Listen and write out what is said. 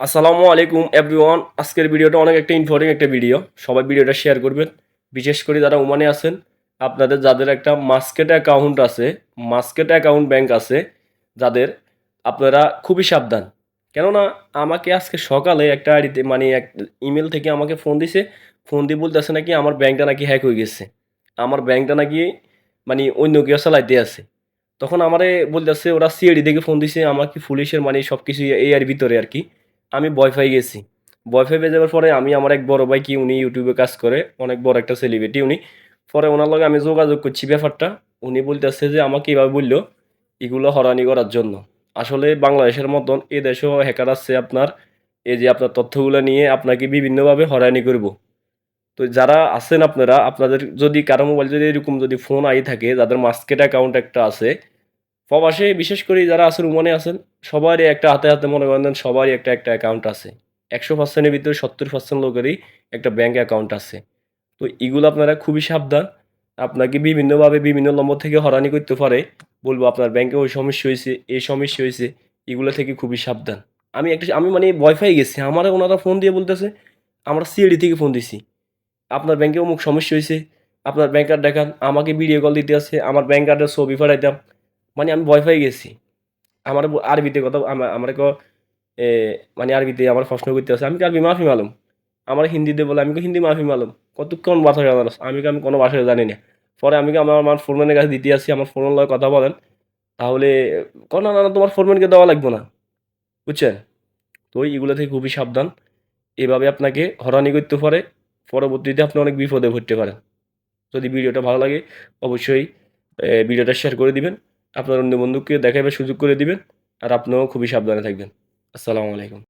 আসসালামু আলাইকুম এভরিওয়ান আজকের ভিডিওটা অনেক একটা ইনফর্মিং একটা ভিডিও সবাই ভিডিওটা শেয়ার করবেন। বিশেষ করে যারা ওমানে আছেন, আপনাদের যাদের একটা মাস্কেট অ্যাকাউন্ট আছে, মাস্কেট অ্যাকাউন্ট ব্যাংক আছে, যাদের আপনারা খুবই সাবধান। কেননা, আমাকে আজকে সকালে একটা আইডিতে মানে এক ইমেল থেকে আমাকে ফোন দিছে। ফোন দিয়ে বলতেছে নাকি আমার ব্যাংকটা নাকি হ্যাক হয়ে গেছে। আমার ব্যাংকটা নাকি মানে অন্য কেউ চালাইতে আছে। তখন আমারে বলতেছে, ওরা সিআইডি থেকে ফোন দিছে। আমাকে পুলিশের মানে সব কিছু এই আর ভিতরে আর কি। আমি বয়ফাই গেছি। বয়ফাই পেয়ে যাওয়ার পরে আমি আমার এক বড় ভাই কি উনি ইউটিউবে কাজ করে, অনেক বড় একটা সেলিব্রিটি উনি। পরে ওনার লগে আমি যোগাযোগ করছি ব্যাপারটা। উনি বলতেছে যে, আমাকে এভাবে বলল, এগুলো হরানি করার জন্য। আসলে বাংলাদেশের মতন এ দেশেও হ্যাকার আছে আপনার। এই যে আপনার তথ্যগুলো নিয়ে আপনাকে বিভিন্নভাবে হরানি করব। তো যারা আছেন আপনারা, আপনাদের যদি কারও মোবাইল যদি এরকম যদি ফোন আই থাকে, যাদের মাস্কেট অ্যাকাউন্ট একটা আছে প্রবাসে বিশেষ করে যারা আছেন উমানে আছেন, সবারই একটা হাতে হাতে মনে করেন সবারই একটা একটা অ্যাকাউন্ট আছে। একশো পার্সেন্টের ভিতরে সত্তর পার্সেন্ট লোকেরই একটা ব্যাঙ্ক অ্যাকাউন্ট আছে। তো এগুলো আপনারা খুবই সাবধান। আপনাকে বিভিন্নভাবে বিভিন্ন নম্বর থেকে হরানি করতে পারে। বলব আপনার ব্যাংকে ওই সমস্যা হয়েছে, এই সমস্যা হয়েছে, এগুলো থেকে খুবই সাবধান। আমি একটা, আমি মানে ভয় গেছি। আমার ওনারা ফোন দিয়ে বলতেছে, আমরা সিএডি থেকে ফোন দিছি। আপনার ব্যাংকে অমুক সমস্যা হয়েছে, আপনার ব্যাংক কার্ড দেখান, আমাকে ভিডিও কল দিতে আছে, আমার ব্যাংক কার্ডের ছবি পাঠাইতাম। মানে আমি ভয় পেয়ে গেছি। আমার আরবিতে কথা আমা- আমার ক মানে আরবিতে আমার প্রশ্ন করতে আছে, আমি কি আরবি মাফি মালুম? আমার হিন্দিতে বলে, আমি হিন্দি মাফি মালুম? কতক্ষণ ভাষা জানার আমি আমি কোনো ভাষা জানি না। পরে আমি আমার আমার ফোরম্যানের কাছে দিতে আসি, আমার ফোনের লগে কথা বলেন। তাহলে কোন না না তোমার ফোরম্যানকে দেওয়া লাগবে না। বুঝছেন? তো এগুলো থেকে খুবই সাবধান। এভাবে আপনাকে হরানি করতে পারে, পরবর্তীতে আপনি অনেক বিপদে পড়তে পারেন। যদি ভিডিওটা ভালো লাগে, অবশ্যই ভিডিওটা শেয়ার করে দিবেন। আপনার অন্য বন্ধুকে দেখাবার সুযোগ করে দিবেন আর আপনিও খুবই সাবধানে থাকবেন। আসসালামু আলাইকুম।